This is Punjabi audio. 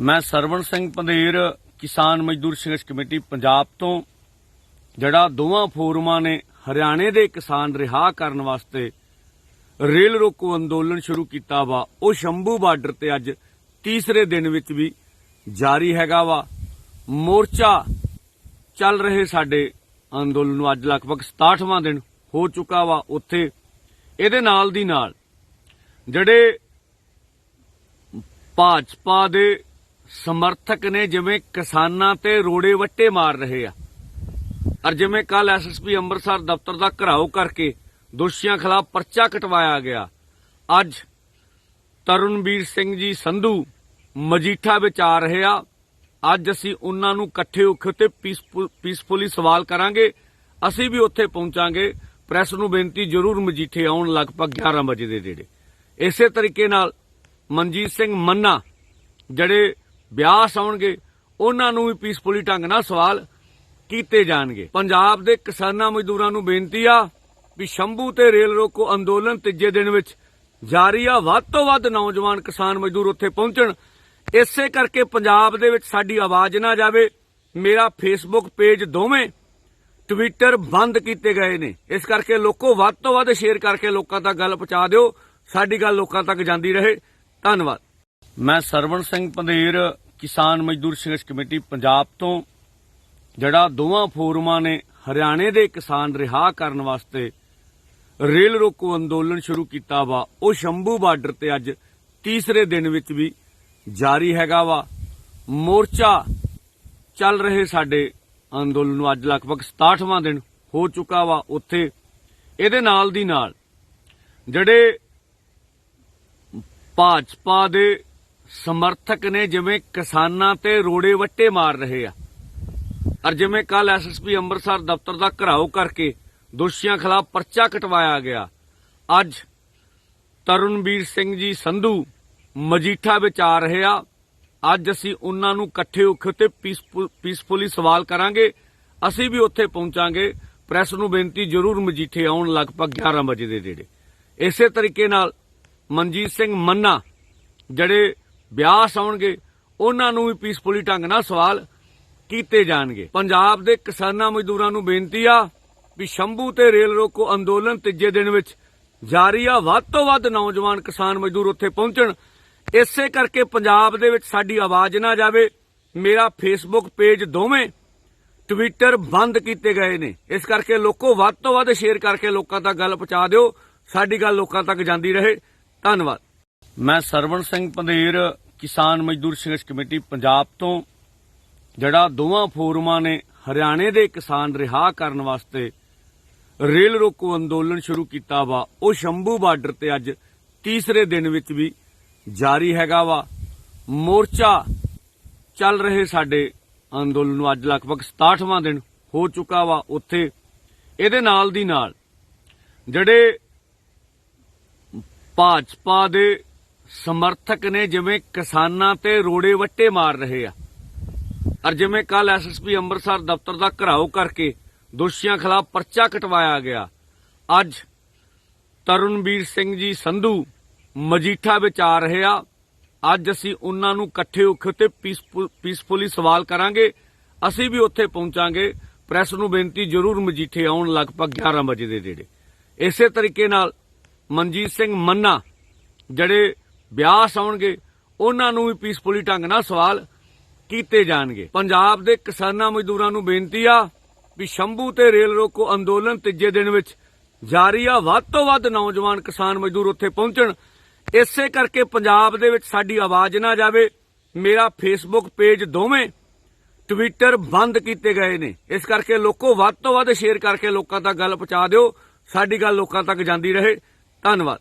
ਮੈਂ ਸਰਵਣ ਸਿੰਘ ਪੰਧੇਰ, ਕਿਸਾਨ ਮਜ਼ਦੂਰ ਸੰਘਰਸ਼ ਕਮੇਟੀ ਪੰਜਾਬ ਤੋਂ, ਜਿਹੜਾ ਦੋਵਾਂ ਫੋਰਮਾਂ ਨੇ ਹਰਿਆਣੇ ਦੇ ਕਿਸਾਨ ਰਿਹਾ ਕਰਨ ਵਾਸਤੇ ਰੇਲ ਰੋਕੋ ਅੰਦੋਲਨ ਸ਼ੁਰੂ ਕੀਤਾ ਵਾ, ਉਹ ਸ਼ੰਭੂ ਬਾਰਡਰ ਤੇ ਅੱਜ ਤੀਸਰੇ ਦਿਨ ਵਿੱਚ ਵੀ ਜਾਰੀ ਹੈਗਾ ਵਾ। ਮੋਰਚਾ ਚੱਲ ਰਹੇ ਸਾਡੇ ਅੰਦੋਲਨ ਨੂੰ ਅੱਜ ਲਗਭਗ 67ਵਾਂ ਦਿਨ ਹੋ ਚੁੱਕਾ ਵਾ ਉੱਥੇ। ਇਹਦੇ ਨਾਲ ਦੀ ਨਾਲ ਜਿਹੜੇ ਭਾਜਪਾ ਦੇ ਸਮਰਥਕ ਨੇ ਜਿਵੇਂ ਕਿਸਾਨਾਂ ਤੇ ਰੋੜੇ ਵੱਟੇ ਮਾਰ ਰਹੇ ਆ। ਔਰ ਜਿਵੇਂ ਕੱਲ ਐਸਐਸਪੀ ਅੰਮ੍ਰਿਤਸਰ ਦਫ਼ਤਰ ਦਾ ਘਰਾਓ ਕਰਕੇ ਦੋਸ਼ੀਆਂ ਖਿਲਾਫ ਪਰਚਾ ਕਟਵਾਇਆ ਗਿਆ। ਅੱਜ ਤਰਨਵੀਰ ਸਿੰਘ ਜੀ ਸੰਧੂ ਮਜੀਠਾ ਵਿੱਚ ਆ ਰਹੇ ਆ। ਅੱਜ ਅਸੀਂ ਉਹਨਾਂ ਨੂੰ ਇਕੱਠੇ ਹੋ ਕੇ ਪੀਸਫੁਲੀ ਸਵਾਲ ਕਰਾਂਗੇ। ਅਸੀਂ ਵੀ ਉੱਥੇ ਪਹੁੰਚਾਂਗੇ। ਪ੍ਰੈਸ ਨੂੰ ਬੇਨਤੀ ਜ਼ਰੂਰ ਮਜੀਠੇ ਆਉਣ ਲਗਭਗ 11 ਵਜੇ ਦੇ ਨੇੜੇ। ਇਸੇ ਤਰੀਕੇ ਨਾਲ ਮਨਜੀਤ ਸਿੰਘ ਮੰਨਾ, ਜਿਹੜੇ ਬਿਆਸ ਆਉਣਗੇ, ਉਹਨਾਂ ਨੂੰ ਵੀ ਪੀਸਫੁਲੀ ਢੰਗ ਨਾਲ ਸਵਾਲ ਕੀਤੇ ਜਾਣਗੇ। ਪੰਜਾਬ ਦੇ ਕਿਸਾਨਾਂ ਮਜ਼ਦੂਰਾਂ ਨੂੰ ਬੇਨਤੀ ਆ ਵੀ ਸ਼ੰਭੂ ਤੇ ਰੇਲ ਰੋਕੋ ਅੰਦੋਲਨ ਤੀਜੇ ਦਿਨ ਵਿੱਚ ਜਾਰੀ ਆ। ਵੱਧ ਤੋਂ ਵੱਧ ਨੌਜਵਾਨ ਕਿਸਾਨ ਮਜ਼ਦੂਰ ਉੱਥੇ ਪਹੁੰਚਣ। ਇਸੇ ਕਰਕੇ ਪੰਜਾਬ ਦੇ ਵਿੱਚ ਸਾਡੀ ਆਵਾਜ਼ ਨਾ ਜਾਵੇ। ਮੇਰਾ ਫੇਸਬੁੱਕ ਪੇਜ ਦੋਵੇਂ ਟਵਿੱਟਰ ਬੰਦ ਕੀਤੇ ਗਏ ਨੇ। ਇਸ ਕਰਕੇ ਲੋਕੋ ਵੱਧ ਤੋਂ ਵੱਧ ਸ਼ੇਅਰ ਕਰਕੇ ਲੋਕਾਂ ਤੱਕ ਗੱਲ ਪਹੁੰਚਾ ਦਿਓ। ਸਾਡੀ ਗੱਲ ਲੋਕਾਂ ਤੱਕ ਜਾਂਦੀ ਰਹੇ। ਧੰਨਵਾਦ। ਮੈਂ ਸਰਵਣ ਸਿੰਘ ਪੰਧੇਰ, ਕਿਸਾਨ ਮਜ਼ਦੂਰ ਸੰਘਰਸ਼ ਕਮੇਟੀ ਪੰਜਾਬ ਤੋਂ, ਜਿਹੜਾ ਦੋਵਾਂ ਫੋਰਮਾਂ ਨੇ ਹਰਿਆਣੇ ਦੇ ਕਿਸਾਨ ਰਿਹਾ ਕਰਨ ਵਾਸਤੇ ਰੇਲ ਰੋਕੋ ਅੰਦੋਲਨ ਸ਼ੁਰੂ ਕੀਤਾ ਵਾ, ਉਹ ਸ਼ੰਭੂ ਬਾਰਡਰ ਤੇ ਅੱਜ ਤੀਸਰੇ ਦਿਨ ਵਿੱਚ ਵੀ ਜਾਰੀ ਹੈਗਾ ਵਾ। ਮੋਰਚਾ ਚੱਲ ਰਹੇ ਸਾਡੇ ਅੰਦੋਲਨ ਨੂੰ ਅੱਜ ਲਗਭਗ 67ਵਾਂ ਦਿਨ ਹੋ ਚੁੱਕਾ ਵਾ ਉੱਥੇ। ਇਹਦੇ ਨਾਲ ਦੀ ਨਾਲ ਜਿਹੜੇ ਭਾਜਪਾ ਦੇ ਸਮਰਥਕ ਨੇ ਜਿਵੇਂ ਕਿਸਾਨਾਂ ਤੇ ਰੋੜੇ ਵੱਟੇ ਮਾਰ ਰਹੇ ਆ। ਔਰ ਜਿਵੇਂ ਕੱਲ ਐਸਐਸਪੀ ਅੰਮ੍ਰਿਤਸਰ ਦਫ਼ਤਰ ਦਾ ਘਰਾਓ ਕਰਕੇ ਦੋਸ਼ੀਆਂ ਖਿਲਾਫ ਪਰਚਾ ਕਟਵਾਇਆ ਗਿਆ। ਅੱਜ ਤਰਨਵੀਰ ਸਿੰਘ ਜੀ ਸੰਧੂ ਮਜੀਠਾ ਵਿੱਚ ਆ ਰਹੇ ਆ। ਅੱਜ ਅਸੀਂ ਉਹਨਾਂ ਨੂੰ ਇਕੱਠੇ ਹੋ ਕੇ ਪੀਸਫੁਲੀ ਸਵਾਲ ਕਰਾਂਗੇ। ਅਸੀਂ ਵੀ ਉੱਥੇ ਪਹੁੰਚਾਂਗੇ। ਪ੍ਰੈਸ ਨੂੰ ਬੇਨਤੀ ਜ਼ਰੂਰ ਮਜੀਠੇ ਆਉਣ ਲਗਭਗ 11 ਵਜੇ ਦੇ ਨੇੜੇ। ਇਸੇ ਤਰੀਕੇ ਨਾਲ ਮਨਜੀਤ ਸਿੰਘ ਮੰਨਾ, ਜਿਹੜੇ ਬਿਆਸ ਆਉਣਗੇ, ਉਹਨਾਂ ਨੂੰ ਵੀ ਪੀਸਫੁਲੀ ਢੰਗ ਨਾਲ ਸਵਾਲ ਕੀਤੇ ਜਾਣਗੇ। ਪੰਜਾਬ ਦੇ ਕਿਸਾਨਾਂ ਮਜ਼ਦੂਰਾਂ ਨੂੰ ਬੇਨਤੀ ਆ ਵੀ ਸ਼ੰਭੂ ਤੇ ਰੇਲ ਰੋਕੋ ਅੰਦੋਲਨ ਤੀਜੇ ਦਿਨ ਵਿੱਚ ਜਾਰੀ ਆ। ਵੱਧ ਤੋਂ ਵੱਧ ਨੌਜਵਾਨ ਕਿਸਾਨ ਮਜ਼ਦੂਰ ਉੱਥੇ ਪਹੁੰਚਣ। ਇਸੇ ਕਰਕੇ ਪੰਜਾਬ ਦੇ ਵਿੱਚ ਸਾਡੀ ਆਵਾਜ਼ ਨਾ ਜਾਵੇ। ਮੇਰਾ ਫੇਸਬੁੱਕ ਪੇਜ ਦੋਵੇਂ ਟਵਿੱਟਰ ਬੰਦ ਕੀਤੇ ਗਏ ਨੇ। ਇਸ ਕਰਕੇ ਲੋਕੋ ਵੱਧ ਤੋਂ ਵੱਧ ਸ਼ੇਅਰ ਕਰਕੇ ਲੋਕਾਂ ਤੱਕ ਗੱਲ ਪਹੁੰਚਾ ਦਿਓ। ਸਾਡੀ ਗੱਲ ਲੋਕਾਂ ਤੱਕ ਜਾਂਦੀ ਰਹੇ। ਧੰਨਵਾਦ। ਮੈਂ ਸਰਵਣ ਸਿੰਘ ਪੰਧੇਰ, ਕਿਸਾਨ ਮਜ਼ਦੂਰ ਸੰਘਰਸ਼ ਕਮੇਟੀ ਪੰਜਾਬ ਤੋਂ, ਜਿਹੜਾ ਦੋਵਾਂ ਫੋਰਮਾਂ ਨੇ ਹਰਿਆਣੇ ਦੇ ਕਿਸਾਨ ਰਿਹਾ ਕਰਨ ਵਾਸਤੇ ਰੇਲ ਰੋਕੋ ਅੰਦੋਲਨ ਸ਼ੁਰੂ ਕੀਤਾ ਵਾ, ਉਹ ਸ਼ੰਭੂ ਬਾਰਡਰ ਤੇ ਅੱਜ ਤੀਸਰੇ ਦਿਨ ਵਿੱਚ ਵੀ ਜਾਰੀ ਹੈਗਾ ਵਾ। ਮੋਰਚਾ ਚੱਲ ਰਹੇ ਸਾਡੇ ਅੰਦੋਲਨ ਨੂੰ ਅੱਜ ਲਗਭਗ 67ਵਾਂ ਦਿਨ ਹੋ ਚੁੱਕਾ ਵਾ ਉੱਥੇ। ਇਹਦੇ ਨਾਲ ਦੀ ਨਾਲ ਜਿਹੜੇ ਭਾਜਪਾ ਦੇ ਸਮਰਥਕ ਨੇ ਜਿਵੇਂ ਕਿਸਾਨਾਂ ਤੇ ਰੋੜੇ ਵੱਟੇ ਮਾਰ ਰਹੇ ਆ। ਔਰ ਜਿਵੇਂ ਕੱਲ ਐਸਐਸਪੀ ਅੰਮ੍ਰਿਤਸਰ ਦਫ਼ਤਰ ਦਾ ਘਰਾਓ ਕਰਕੇ ਦੋਸ਼ੀਆਂ ਖਿਲਾਫ ਪਰਚਾ ਕਟਵਾਇਆ ਗਿਆ। ਅੱਜ ਤਰਨਵੀਰ ਸਿੰਘ ਜੀ ਸੰਧੂ ਮਜੀਠਾ ਵਿੱਚ ਆ ਰਹੇ ਆ। ਅੱਜ ਅਸੀਂ ਉਹਨਾਂ ਨੂੰ ਇਕੱਠੇ ਹੋ ਕੇ ਪੀਸਫੁਲੀ ਸਵਾਲ ਕਰਾਂਗੇ। ਅਸੀਂ ਵੀ ਉੱਥੇ ਪਹੁੰਚਾਂਗੇ। ਪ੍ਰੈਸ ਨੂੰ ਬੇਨਤੀ ਜ਼ਰੂਰ ਮਜੀਠੇ ਆਉਣ ਲਗਭਗ 11 ਵਜੇ ਦੇ ਨੇੜੇ। ਇਸੇ ਤਰੀਕੇ ਨਾਲ ਮਨਜੀਤ ਸਿੰਘ ਮੰਨਾ, ਜਿਹੜੇ ਬਿਆਸ ਆਉਣਗੇ, ਉਹਨਾਂ ਨੂੰ ਵੀ ਪੀਸਫੁਲੀ ਢੰਗ ਨਾਲ ਸਵਾਲ ਕੀਤੇ ਜਾਣਗੇ। ਪੰਜਾਬ ਦੇ ਕਿਸਾਨਾਂ ਮਜ਼ਦੂਰਾਂ ਨੂੰ ਬੇਨਤੀ ਆ ਵੀ ਸ਼ੰਭੂ ਤੇ ਰੇਲ ਰੋਕੋ ਅੰਦੋਲਨ ਤੀਜੇ ਦਿਨ ਵਿੱਚ ਜਾਰੀ ਆ। ਵੱਧ ਤੋਂ ਵੱਧ ਨੌਜਵਾਨ ਕਿਸਾਨ ਮਜ਼ਦੂਰ ਉੱਥੇ ਪਹੁੰਚਣ। ਇਸੇ ਕਰਕੇ ਪੰਜਾਬ ਦੇ ਵਿੱਚ ਸਾਡੀ ਆਵਾਜ਼ ਨਾ ਜਾਵੇ। ਮੇਰਾ ਫੇਸਬੁੱਕ ਪੇਜ ਦੋਵੇਂ ਟਵਿੱਟਰ ਬੰਦ ਕੀਤੇ ਗਏ ਨੇ। ਇਸ ਕਰਕੇ ਲੋਕੋ ਵੱਧ ਤੋਂ ਵੱਧ ਸ਼ੇਅਰ ਕਰਕੇ ਲੋਕਾਂ ਤੱਕ ਗੱਲ ਪਹੁੰਚਾ ਦਿਓ। ਸਾਡੀ ਗੱਲ ਲੋਕਾਂ ਤੱਕ ਜਾਂਦੀ ਰਹੇ। ਧੰਨਵਾਦ।